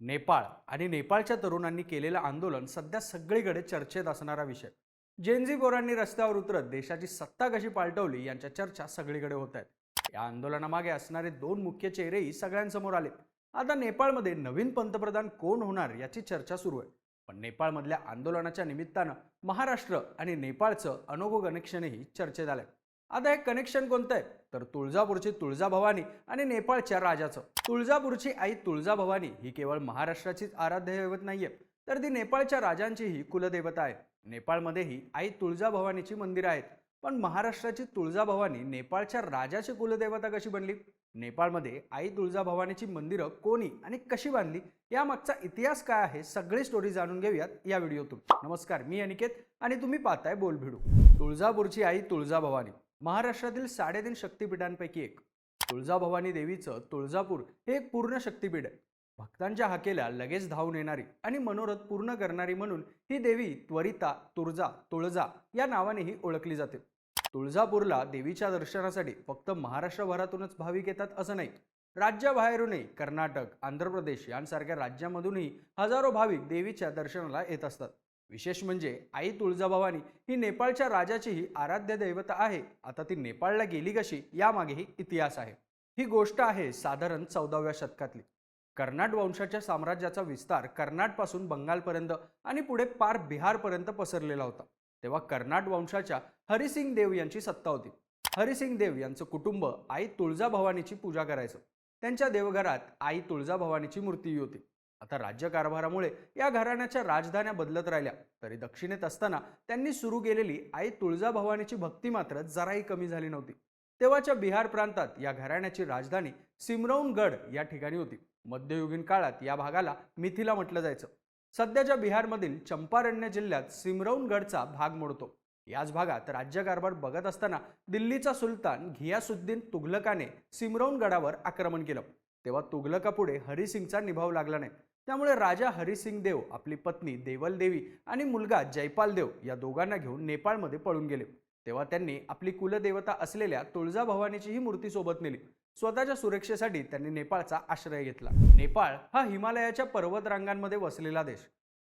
नेपाळ आणि नेपाळच्या तरुणांनी केलेलं आंदोलन सध्या सगळीकडे चर्चेत असणारा विषय. जेनझी गोरांनी रस्त्यावर उतरत देशाची सत्ता कशी पालटवली यांच्या चर्चा सगळीकडे होत आहेत. या आंदोलनामागे असणारे दोन मुख्य चेहरेही सगळ्यांसमोर आले. आता नेपाळमध्ये नवीन पंतप्रधान कोण होणार याची चर्चा सुरू आहे. पण नेपाळमधल्या आंदोलनाच्या निमित्तानं महाराष्ट्र आणि नेपाळचं अनोखं कनेक्शनही चर्चेत आलंय. आता हे कनेक्शन कोणतं आहे तर तुळजापूरची तुळजाभवानी आणि नेपाळच्या राजाचं. तुळजापूरची आई तुळजाभवानी ही केवळ महाराष्ट्राचीच आराध्य दैवत नाहीये तर ती नेपाळच्या राजांचीही कुलदेवता आहे. नेपाळमध्येही आई तुळजाभवानीची मंदिरं आहेत पण महाराष्ट्राची तुळजाभवानी नेपाळच्या राजाची कुलदेवता कशी बनली? नेपाळमध्ये आई तुळजाभवानीची मंदिरं कोणी आणि कशी बांधली? यामागचा इतिहास काय आहे? सगळी स्टोरी जाणून घेऊयात या व्हिडिओतून नमस्कार मी अनिकेत आणि तुम्ही पाहताय बोलभिडू. तुळजापूरची आई तुळजाभवानी. महाराष्ट्रातील साडेतीन शक्तिपीठांपैकी एक. तुळजाभवानी देवीचं तुळजापूर हे एक पूर्ण शक्तिपीठ आहे. भक्तांच्या हाकेला लगेच धावून येणारी आणि मनोरथ पूर्ण करणारी म्हणून ही देवी त्वरिता तुळजा तुळजा या नावानेही ओळखली जाते. तुळजापूरला देवीच्या दर्शनासाठी फक्त महाराष्ट्रभरातूनच भाविक येतात असं नाही. राज्याबाहेरूनही कर्नाटक आंध्र प्रदेश यांसारख्या राज्यामधूनही हजारो भाविक देवीच्या दर्शनाला येत असतात. विशेष म्हणजे आई तुळजाभवानी ही नेपाळच्या राजाचीही आराध्य दैवता आहे. आता ती नेपाळला गेली कशी? यामागेही इतिहास आहे. ही गोष्ट आहे साधारण चौदाव्या शतकातली. कर्नाट वंशाच्या साम्राज्याचा विस्तार कर्नाटपासून बंगालपर्यंत आणि पुढे पार बिहारपर्यंत पसरलेला होता. तेव्हा कर्नाट वंशाच्या हरिसिंग देव यांची सत्ता होती. हरिसिंग देव यांचं कुटुंब आई तुळजाभवानीची पूजा करायचं. त्यांच्या देवघरात आई तुळजाभवानीची मूर्तीही होती. आता राज्यकारभारामुळे या घराण्याच्या राजधान्या बदलत राहिल्या. तरी दक्षिणेत असताना त्यांनी सुरू केलेली आई तुळजाभवानीची भक्ती मात्र जराही कमी झाली नव्हती. तेव्हाच्या बिहार प्रांतात या घराण्याची राजधानी सिमरौनगड या ठिकाणी होती. मध्ययुगीन काळात या भागाला मिथिला म्हटलं जायचं. सध्याच्या बिहारमधील चंपारण्य जिल्ह्यात सिमरौनगडचा भाग मोडतो. याच भागात राज्यकारभार बघत असताना दिल्लीचा सुलतान घियासुद्दीन तुघलकाने सिमरौनगडावर आक्रमण केलं. तेव्हा तुघलकापुढे हरिसिंगचा निभाव लागला नाही. त्यामुळे राजा हरिसिंग देव आपली पत्नी देवल देवी आणि मुलगा जयपाल देव या दोघांना घेऊन नेपाळमध्ये पळून गेले. तेव्हा त्यांनी आपली कुलदेवता असलेल्या तुळजाभवानीची ही मूर्ती सोबत नेली. स्वतःच्या सुरक्षेसाठी त्यांनी नेपाळचा आश्रय घेतला. नेपाळ हा हिमालयाच्या पर्वतरांगांमध्ये वसलेला देश.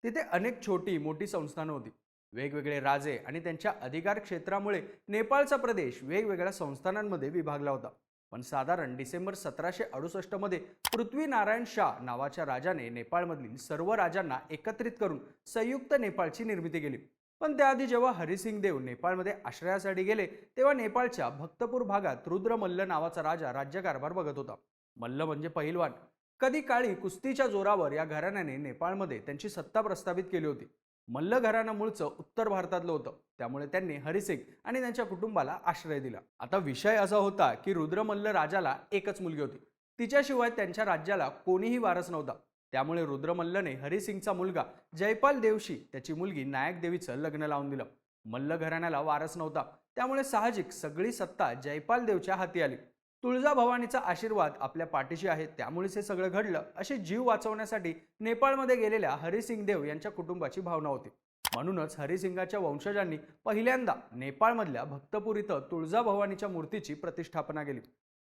तिथे अनेक छोटी मोठी संस्थानं होती. वेगवेगळे राजे आणि त्यांच्या अधिकार क्षेत्रामुळे नेपाळचा प्रदेश वेगवेगळ्या संस्थानांमध्ये विभागला होता. पण साधारण डिसेंबर सतराशे अडुसष्टमध्ये पृथ्वीनारायण शाह नावाच्या राजाने नेपाळमधील सर्व राजांना एकत्रित करून संयुक्त नेपाळची निर्मिती केली. पण त्याआधी जेव्हा हरिसिंग देव नेपाळमध्ये आश्रयासाठी गेले तेव्हा नेपाळच्या भक्तपूर भागात रुद्रमल्ल नावाचा राजा राज्यकारभार बघत होता. मल्ल म्हणजे पहिलवान. कधी काळी कुस्तीच्या जोरावर या घराण्याने नेपाळमध्ये त्यांची सत्ता प्रस्थापित केली होती. मल्ल घराणं मूळचं उत्तर भारतातलं होतं. त्यामुळे त्यांनी हरिसिंग आणि त्यांच्या कुटुंबाला आश्रय दिला. आता विषय असा होता की रुद्रमल्ल राजाला एकच मुलगी होती. तिच्याशिवाय त्यांच्या राज्याला कोणीही वारस नव्हता. त्यामुळे रुद्रमल्लने हरिसिंगचा मुलगा जयपाल देवशी त्याची मुलगी नायक देवीचं लग्न लावून दिलं. मल्ल घराण्याला वारस नव्हता. त्यामुळे साहजिक सगळी सत्ता जयपाल देवच्या हाती आली. तुळजाभवानीचा आशीर्वाद आपल्या पाठीशी आहे त्यामुळेच हे सगळं घडलं असे जीव वाचवण्यासाठी नेपाळमध्ये गेलेल्या हरिसिंग देव यांच्या कुटुंबाची भावना होती. म्हणूनच हरिसिंगाच्या वंशजांनी पहिल्यांदा नेपाळमधल्या भक्तपूर इथं तुळजाभवानीच्या मूर्तीची प्रतिष्ठापना केली.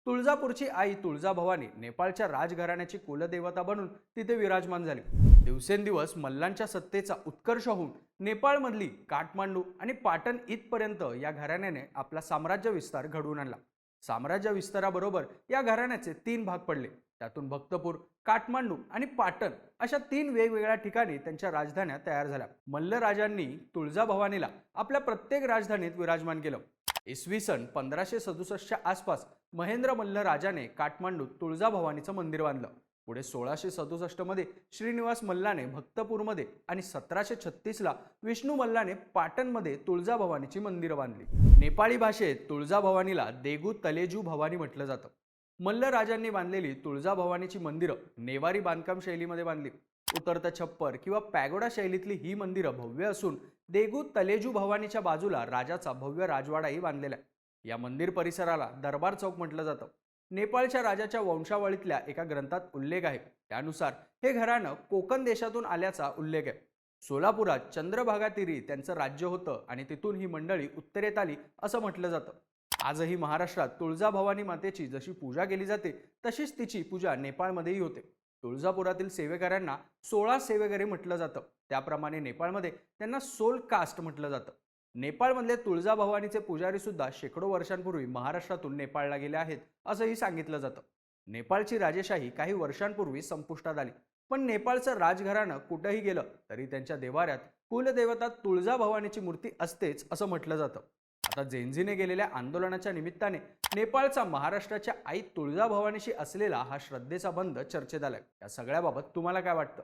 तुळजापूरची आई तुळजाभवानी नेपाळच्या राजघराण्याची कुलदेवता बनून तिथे विराजमान झाली. दिवसेंदिवस मल्लांच्या सत्तेचा उत्कर्ष होऊन नेपाळमधली काठमांडू आणि पाटण इथपर्यंत या घराण्याने आपला साम्राज्य विस्तार घडवून आणला. साम्राज्य विस्ताराबरोबर या घराण्याचे तीन भाग पडले. त्यातून भक्तपूर काठमांडू आणि पाटण अशा तीन वेगवेगळ्या ठिकाणी त्यांच्या राजधान्या तयार झाल्या. मल्ल राजांनी तुळजाभवानीला आपल्या प्रत्येक राजधानीत विराजमान केलं. इसवी सन पंधराशे सदुसष्टच्या आसपास महेंद्र मल्ल राजाने काठमांडूत तुळजाभवानीचं मंदिर बांधलं. पुढे सोळाशे सदुसष्टमध्ये श्रीनिवास मल्लाने भक्तपूरमध्ये आणि सतराशे छत्तीसला विष्णू मल्लाने पाटणमध्ये तुळजाभवानीची मंदिरं बांधली. नेपाळी भाषेत तुळजाभवानीला देगू तलेजू भवानी म्हटलं जातं. मल्ल राजांनी बांधलेली तुळजाभवानीची मंदिरं नेवारी बांधकाम शैलीमध्ये बांधली. उतरतं छप्पर किंवा पॅगोडा शैलीतली ही मंदिरं भव्य असून देगू तलेजू भवानीच्या बाजूला राजाचा भव्य राजवाडाही बांधलेला आहे. या मंदिर परिसराला दरबार चौक म्हटलं जातं. नेपाळच्या राजाच्या वंशावळीतल्या एका ग्रंथात उल्लेख आहे. त्यानुसार हे घराणं कोकण देशातून आल्याचा उल्लेख आहे. सोलापुरात चंद्रभागातिरी त्यांचं राज्य होतं आणि तिथून ही मंडळी उत्तरेत आली असं म्हटलं जातं. आजही महाराष्ट्रात तुळजाभवानी मातेची जशी पूजा केली जाते तशीच तिची पूजा नेपाळमध्येही होते. तुळजापुरातील सेवेकऱ्यांना सोळा सेवेकरी म्हटलं जातं. त्याप्रमाणे नेपाळमध्ये त्यांना सोल कास्ट म्हटलं जातं. नेपाळमधले तुळजाभवानीचे पुजारी सुद्धा शेकडो वर्षांपूर्वी महाराष्ट्रातून नेपाळला गेले आहेत असंही सांगितलं जातं. नेपाळची राजेशाही काही वर्षांपूर्वी संपुष्टात आली. पण नेपाळचं राजघराणं कुठंही गेलं तरी त्यांच्या देवाऱ्यात कुलदेवता तुळजाभवानीची मूर्ती असतेच असं म्हटलं जातं. आता जेन्झीने गेलेल्या आंदोलनाच्या निमित्ताने नेपाळचा महाराष्ट्राच्या आई तुळजाभवानीशी असलेला हा श्रद्धेचा बंध चर्चेत आलाय. या सगळ्याबाबत तुम्हाला काय वाटतं?